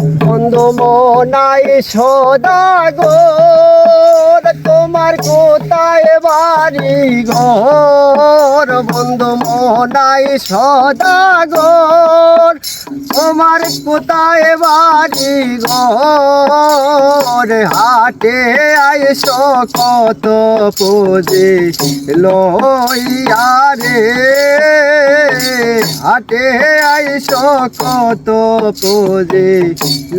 বন্ধু মনাই সদাগর, তোমার কোথায় বাড়ি ঘর? বন্ধু মনাই সদাগর, তোমার কোথায় বাড়ি ঘর? হাটে আইস কত পুজে লইয়া রে। হাটে আইস কত পুজে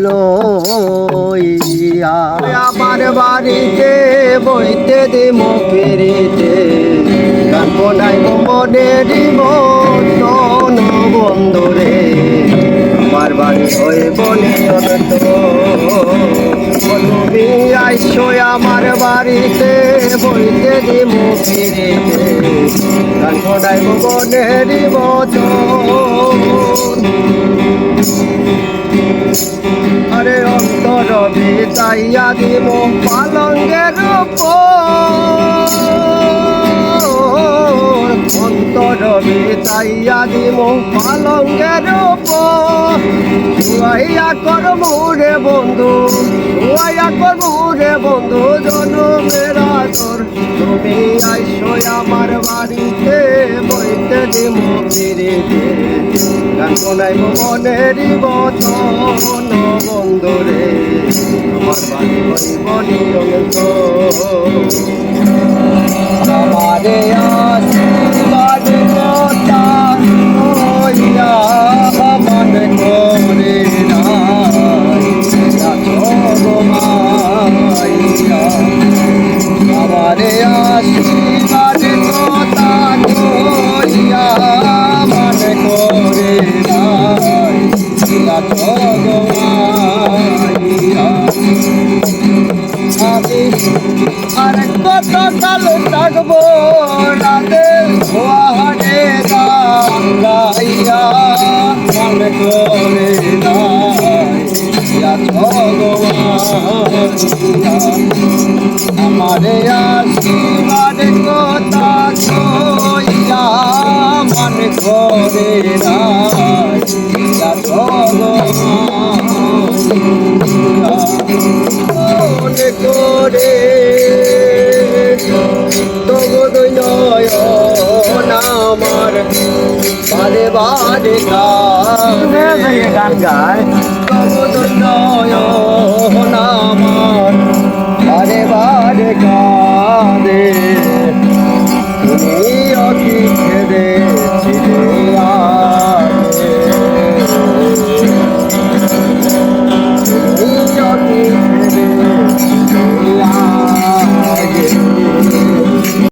লইয়া। আমার বাড়িতে বইতে দিম ফিরিতে। গান বনাই মনের মতন বন্ধুরে। আমার বাড়ি হয়ে বনে তুমি আইসো আমার বাড়িতে বইতে দিম ফিরিতে। বনাই মনের মতন আরে অন্তর বিতাইয়া দিব পালঙ্গের অন্তর বিতাইয়া দিব পালঙ্গের উপর। শুয়াইয়া কর মুরে বন্ধু শুয়াইয়া কর মুরে বন্ধু, জনমের আদর। তুমি আইসো আমার বাড়িতে। বইতে দিব ফিরিতে গান শোনাই মনেরই বচন বন্ধুরে আমার বাড়ি বনি অন্ত আমারে আশীর্বাদ আমারে আশীর্বাদ আমি আর কত কাল থাকব রাতে সোহানে গাইয়া মনে আমারে আশীর্বাদ কথা কইয়া মন করে মনে করে তবু নয় আমার বারে বারে গান গায় তবু নয় Amen.